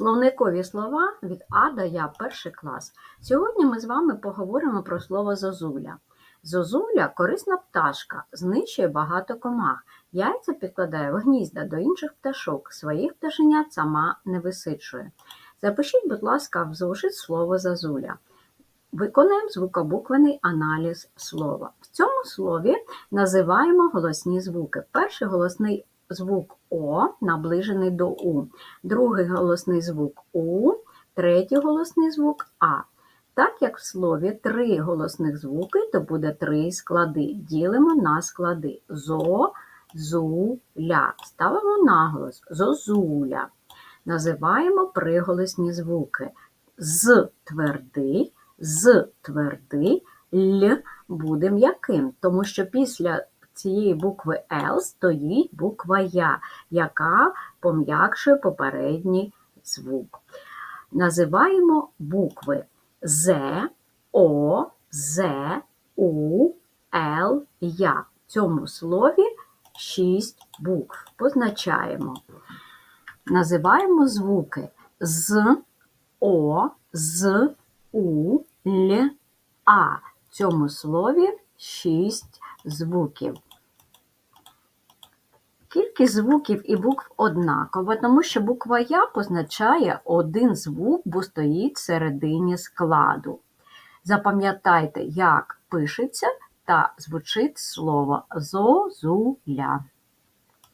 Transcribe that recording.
Словникові слова від А до Я, перший клас. Сьогодні ми з вами поговоримо про слово зозуля. Зозуля корисна пташка, знищує багато комах. Яйця підкладає в гнізда до інших пташок. Своїх пташенят сама не висиджує. Запишіть, будь ласка, в зошит слово зозуля. Виконуємо звукобуквений аналіз слова. В цьому слові називаємо голосні звуки. Перший голосний звук О наближений до У, другий голосний звук У, третій голосний звук А. Так як в слові три голосних звуки, то буде три склади. Ділимо на склади. Зо, зу, ля. Ставимо наголос зозуля. Називаємо приголосні звуки. З твердий, з твердий, л буде м'яким, тому що після цієї букви Л стоїть буква Я, яка пом'якшує попередній звук. Називаємо букви З, О, З, У, Л, Я. В цьому слові шість букв. Позначаємо. Називаємо звуки з, О, з, У, Л, А. В цьому слові шість звуків. Кількість звуків і букв однакова, тому що буква Я позначає один звук, бо стоїть всередині складу. Запам'ятайте, як пишеться та звучить слово зозуля.